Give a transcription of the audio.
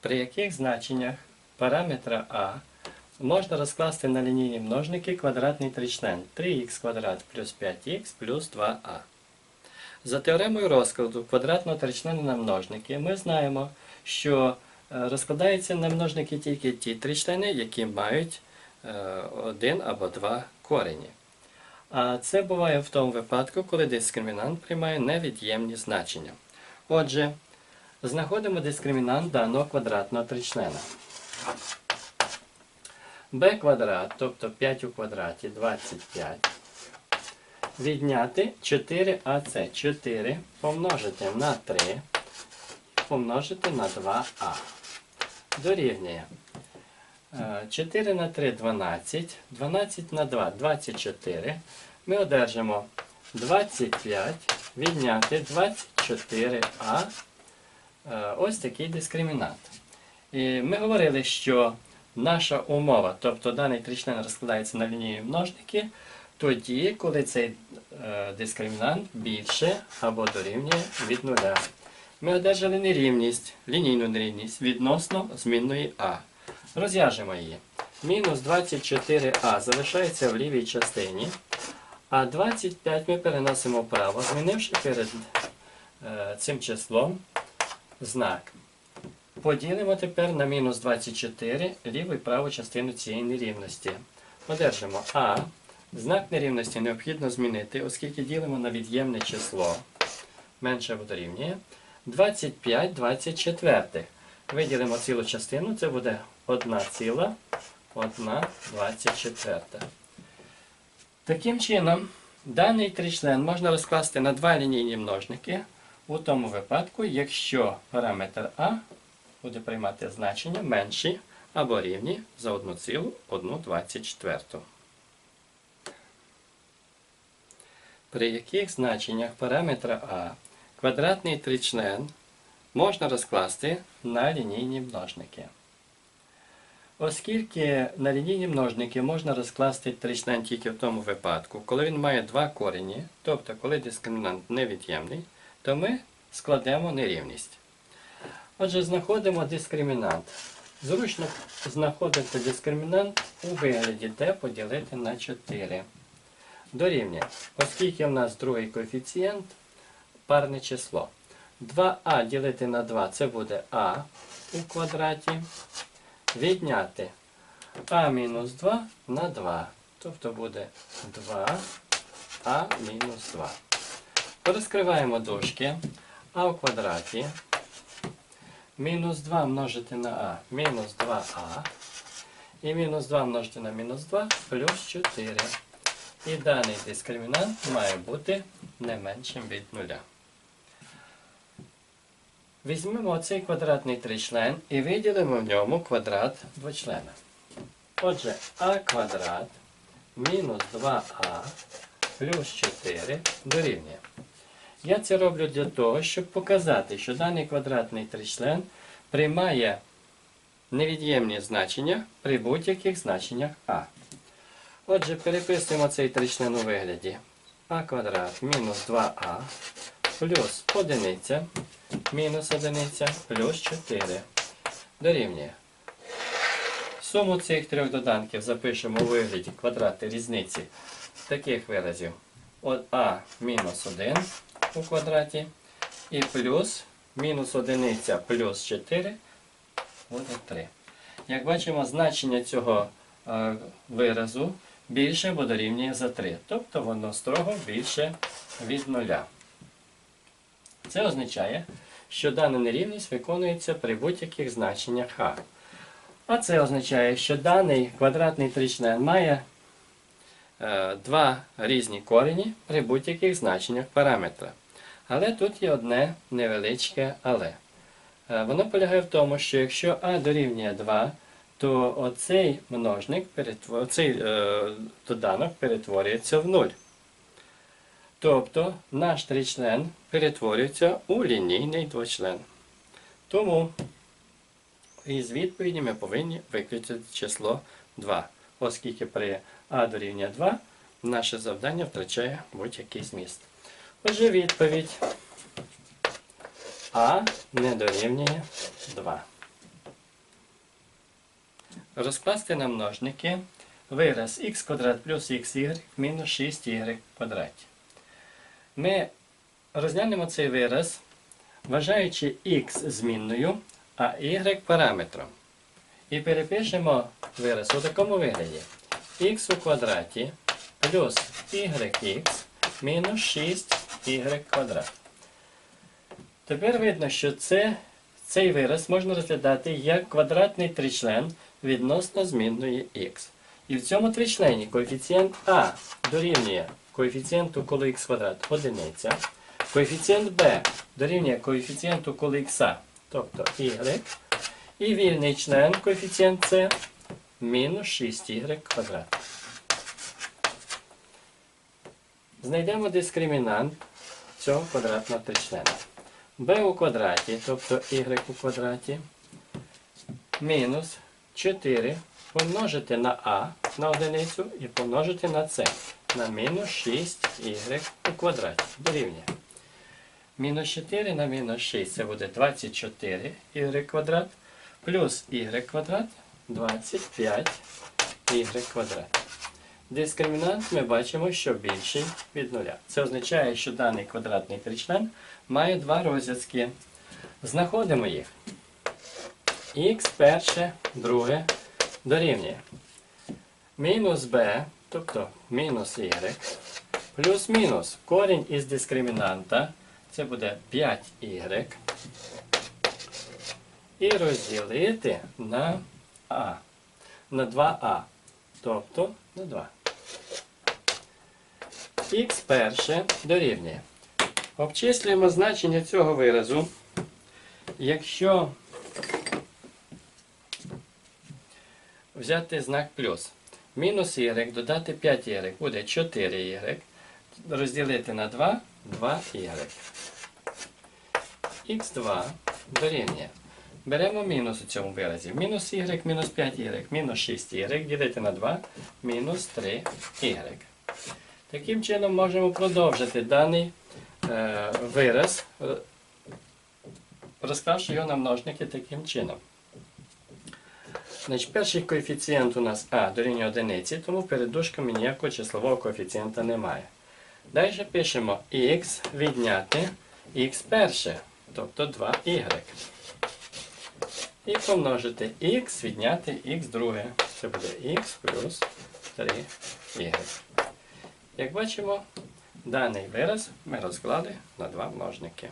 при яких значеннях параметра А можна розкласти на лінійні множники квадратний тричлен 3х квадрат плюс 5х плюс 2а. За теоремою розкладу квадратного тричлена на множники ми знаємо, що е, розкладаються на множники тільки ті тричлени, які мають е, один або два корені. А це буває в тому випадку, коли дискримінант приймає невід'ємні значення. Отже, знаходимо дискримінант даного квадратного тричлена. b квадрат, тобто 5 у квадраті 25. Відняти 4ac. 4 помножити на 3 помножити на 2а. Дорівнює. Е, 4 на 3 12, 12 на 2 24. Ми одержимо 25 відняти 24а. Е, Ось такий дискримінант. І ми говорили, що наша умова, тобто даний тричлен розкладається на лінійні множники, тоді, коли цей е, дискримінант більше або дорівнює від нуля. Ми одержали нерівність, лінійну нерівність відносно змінної а. Розв'яжемо її. Мінус 24а залишається в лівій частині, а 25 ми переносимо вправо, змінивши перед е, цим числом знак. Поділимо тепер на мінус 24 ліву і праву частину цієї нерівності. Одержимо А. Знак нерівності необхідно змінити, оскільки ділимо на від'ємне число. Менше або дорівнює. 25 24. Виділимо цілу частину, це буде 1 ціла, 1 24. Таким чином, даний тричлен можна розкласти на два лінійні множники у тому випадку, якщо параметр А буде приймати значення менші або рівні за 1,124. При яких значеннях параметра А квадратний тричлен можна розкласти на лінійні множники. Оскільки на лінійні множники можна розкласти тричлен тільки в тому випадку, коли він має два корені, тобто коли дискримінант невід'ємний, то ми складемо нерівність. Отже, знаходимо дискримінант. Зручно знаходити дискримінант у вигляді d поділити на 4. Дорівнює, оскільки в нас другий коефіцієнт парне число. 2а ділити на 2 це буде а у квадраті. Відняти а мінус 2 на 2. Тобто буде 2а мінус 2. Розкриваємо дужки. а в квадраті мінус 2 множити на а мінус 2а. І мінус 2 множити на мінус 2 плюс 4. І даний дискримінант має бути не меншим від нуля. Візьмемо оцей квадратний тричлен і виділимо в ньому квадрат двочлена. Отже, а квадрат мінус 2а плюс 4 дорівнює. Я це роблю для того, щоб показати, що даний квадратний тричлен приймає невід'ємні значення при будь-яких значеннях а. Отже, переписуємо цей тричлен у вигляді а квадрат мінус 2а плюс одиниця мінус одиниця плюс 4 дорівнює. Суму цих трьох доданків запишемо у вигляді квадрати різниці таких виразів. От а мінус 1 у квадраті і плюс мінус одиниця плюс 4 буде 3. Як бачимо, значення цього е, виразу більше або дорівнює за 3. Тобто воно строго більше від нуля. Це означає, що дана нерівність виконується при будь-яких значеннях а. А це означає, що даний квадратний тричлен має два різні корені при будь-яких значеннях параметра. Але тут є одне невеличке але. Е, Воно полягає в тому, що якщо а дорівнює 2, то оцей множник, оцей е, доданок перетворюється в 0. Тобто наш тричлен перетворюється у лінійний двочлен. Тому із відповіді ми повинні виключити число 2, оскільки при а дорівнює 2 наше завдання втрачає будь-який зміст. Отже, відповідь А не дорівнює 2. розкласти на множники вираз х квадрат плюс xy мінус 6y в квадраті. Ми розглянемо цей вираз, вважаючи х змінною, а y параметром. І перепишемо вираз у такому вигляді. х у квадраті плюс yx мінус 6y квадрат. Тепер видно, що це, цей вираз можна розглядати як квадратний тричлен відносно змінної х. І в цьому тричлені коефіцієнт а дорівнює коефіцієнту коли х квадрат одиниця, коефіцієнт b дорівнює коефіцієнту коли х, тобто y, і вільний член коефіцієнт c мінус 6y квадрат. Знайдемо дискримінант цього квадратного тричлена. b у квадраті, тобто y у квадраті, мінус 4 помножити на а на одиницю і помножити на c на мінус 6y у квадраті. Дорівнює. Мінус 4 на мінус 6 це буде 24 y квадрат, плюс y квадрат 25 y квадрат. Дискримінант ми бачимо, що більший від нуля. Це означає, що даний квадратний тричлен має два розв'язки. Знаходимо їх. х перше, друге дорівнює. Мінус b, тобто мінус y, плюс мінус корінь із дискримінанта, це буде 5y, і розділити на а, на 2а, тобто на 2. х перше дорівнює. Обчислюємо значення цього виразу, якщо взяти знак плюс. Мінус y додати 5y буде 4y. Розділити на 2 2y. х2 дорівнює. Беремо мінус у цьому виразі. Мінус y, мінус 5y, мінус 6y, ділити на 2, мінус 3y. Таким чином можемо продовжити даний е, вираз, е, розклавши його на множники таким чином. Значить, перший коефіцієнт у нас А дорівнює одиниці, тому перед дужками ніякого числового коефіцієнта немає. Далі пишемо х відняти х перше, тобто 2y. І помножити х відняти х друге. Це буде х плюс 3y. Як бачимо, даний вираз ми розклали на два множники.